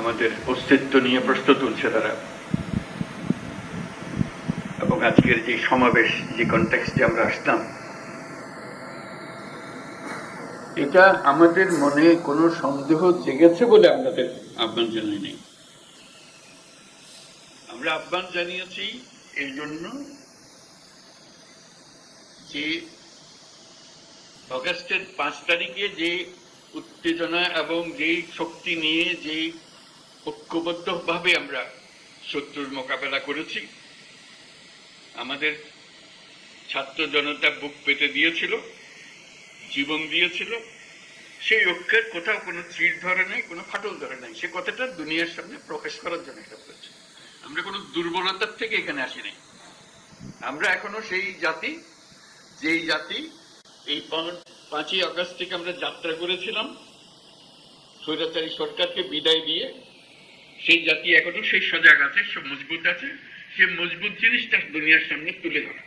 আমাদের অস্তিত্ব নিয়ে প্রশ্ন তুলছে তারা। এবং আজকের যে সমাবেশ, যে কনটেক্সটে আমরা আসতাম এটা আমাদের মনে কোনো সন্দেহ জেগেছে বলে আপনাদের আহ্বান জানাই নেই। আমরা আহ্বান জানিয়েছি এই জন্য যে অগাস্টের পাঁচ তারিখে যে উত্তেজনা এবং যে শক্তি নিয়ে যে ঐক্যবদ্ধভাবে আমরা শত্রুর মোকাবেলা করেছি। আমাদের ছাত্র জনতা বুক পেতে দিয়েছিল, জীবন দিয়েছিল। সেই ঐক্যের কোথাও কোনো চির ধরে নাই, কোনো ফাটল ধরে নাই। সে কথাটা দুনিয়ার সামনে প্রকাশ করার জন্য এটা করেছে আমরা কোনো দুর্বলতার থেকে এখানে আসি নাই। আমরা এখনও সেই জাতি, যেই জাতি এই পাঁচ- পাঁচই আগস্ট থেকে আমরা যাত্রা করেছিলাম। স্বৈরাচারী সরকারকে বিদায় দিয়ে সেই জাতি এখনও সেই সজাগ আছে, সে মজবুত আছে, সে মজবুত জিনিসটা দুনিয়ার সামনে তুলে ধরা।